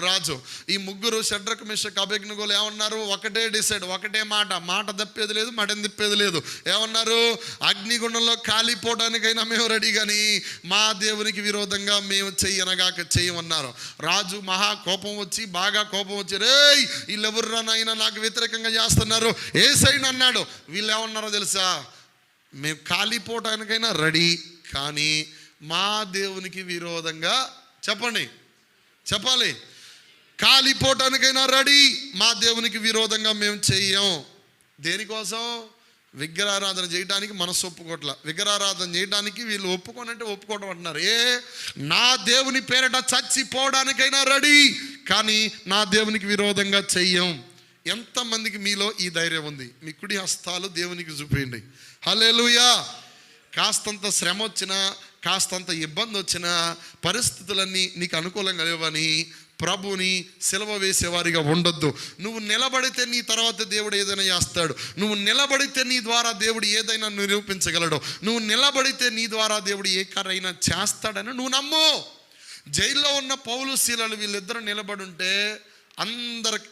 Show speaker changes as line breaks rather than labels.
రాజు. ఈ ముగ్గురు షడ్రక మిషక్ అభిజ్ఞగోలు ఏమన్నారు? ఒకటే డిసైడ్ ఒకటే మాట. మాట తప్పేది లేదు మటం తిప్పేది లేదు. ఏమన్నారు? అగ్నిగుండంలో కాలిపోవడానికైనా మేము రెడీ కానీ మా దేవునికి విరోధంగా మేము చెయ్యనగాక చేయమన్నారు. రాజు మహా కోపం వచ్చి బాగా కోపం వచ్చి రేయ్ వీళ్ళెవర్రా నాయన? నాకు వ్యతిరేకంగా చేస్తున్నారు. ఏ సైడ్ అన్నాడు వీళ్ళు ఏమన్నారో తెలుసా? మేము కాలిపోవటానికైనా రెడీ కానీ మా దేవునికి విరోధంగా చెప్పండి. చెప్పాలి. కాలిపోవటానికైనా రెడీ. మా దేవునికి విరోధంగా మేము చెయ్యం దేనికోసం? విగ్రహారాధన చేయడానికి మనసు ఒప్పుకోట్ల. విగ్రహారాధన చేయడానికి వీళ్ళు ఒప్పుకోనంటే ఒప్పుకోవడం అంటున్నారు. ఏ? నా దేవుని పేరట చచ్చిపోవడానికైనా రెడీ. కానీ నా దేవునికి విరోధంగా చెయ్యం ఎంతమందికి మీలో ఈ ధైర్యం ఉంది? మీ కుడి హస్తాలు దేవునికి చూపించండి హలే కాస్తంత శ్రమ వచ్చినా కాస్తంత ఇబ్బంది వచ్చినా పరిస్థితులన్నీ నీకు అనుకూలంగా లేవని ప్రభుని సెలవ వేసేవారిగా ఉండొద్దు. నువ్వు నిలబడితే నీ తర్వాత దేవుడు ఏదైనా చేస్తాడు. నువ్వు నిలబడితే నీ ద్వారా దేవుడు ఏదైనా నిరూపించగలడు. నువ్వు నిలబడితే నీ ద్వారా దేవుడు ఏ కారైనా చేస్తాడని నువ్వు నమ్ము. జైల్లో ఉన్న పౌలు శీలలు వీళ్ళిద్దరూ నిలబడి ఉంటే అందరికి